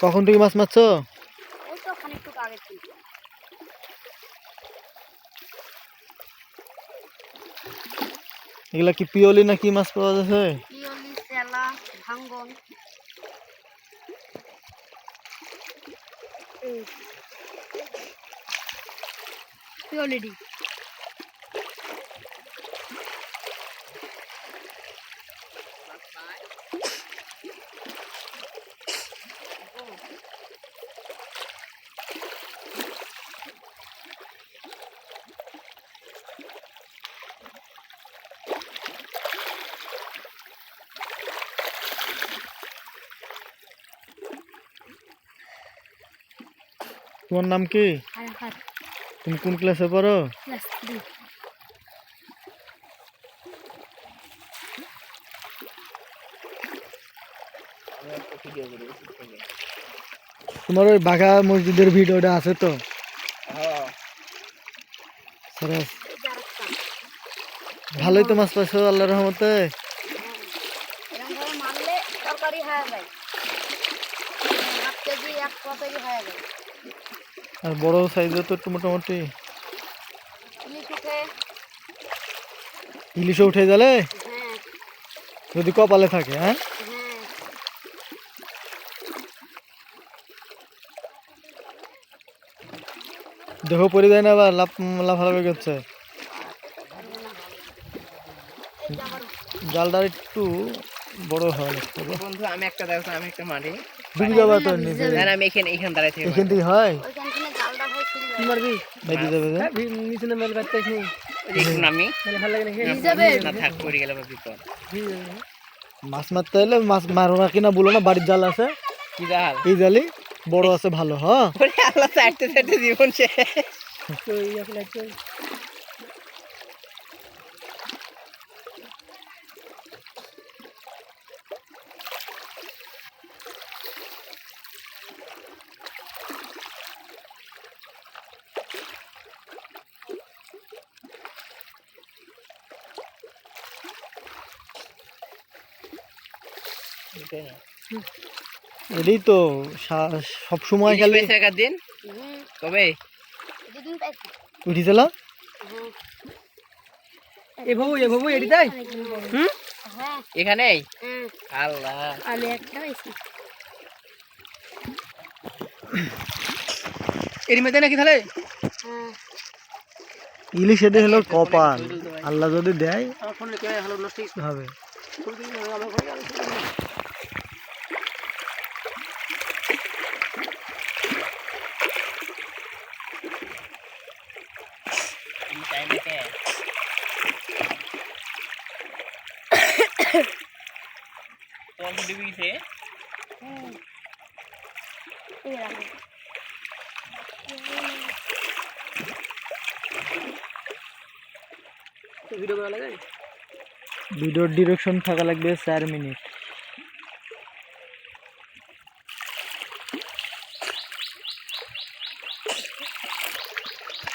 কখন থেকে মাছ মারছো? এগুলা কি পিওলি না কি মাছ পাওয়া যাচ্ছে? পিওলি চেলা তোমার নাম কি? তুমি কোন ক্লাসে পড়ো? তোমার ওই বাঘা মসজিদের ভিডিওটা আছে তো? সরাস। ভালোই তো মাছ পাইছো আল্লাহ রহমতে। এরকম ভাবে তরকারি হয়ে যায়। কেজি এক কেজি হয়ে যায়। আর বড় সাইজের তো একটু মোটামুটি। ইলিশ উঠে ইলিশও উঠে গেলে? হ্যাঁ যদি কপালে থাকে হ্যাঁ? হ্যাঁ দেখো পড়ে যায় না আবার লাভ লাফালাফি করছে। জালটা একটু বড় হয় বন্ধু আমি একটা দেখো আমি একটা মারি। ডুবে যাবে তো নিচে না না আমি এখানে এখানে দাঁড়াই থেকে এখান থেকে হয়? ওইখান থেকে জালটা ভাই খুলে মারবি বাইরে যাবে যে নিচে মেল কাটতেছ নি দেখুন আমি। তাহলে ভালো লাগে নাকি? যাবে না থাক পড়ে গেল বা বিপদ মাছ মারতে হলে মাছ মারো না কিনা বলো না বাড়ির জাল আছে। কি জাল? এই জালি বড় আছে ভালো হ্যাঁ। আল্লাহ চারটে চারটে জীবন শেষ। এটাই তো সব সময় ইলিশ খালি দিন? কবে? হ্যাঁ। এ বাবু এ বাবু এডি তাই হুম? হ্যাঁ। এখানেই হ্যাঁ। আল্লাহ। আমি একটা পাইছি। এর মধ্যে নাকি তাহলে? ইলিশ এটাই হলো কপাল। আল্লাহ যদি দেয় হবে। কে তোমার কি ডুবে গেছে হুম এই রাখো ভিডিও করা লাগে ভিডিওর ডিরেকশন থাকা লাগবে চার মিনিট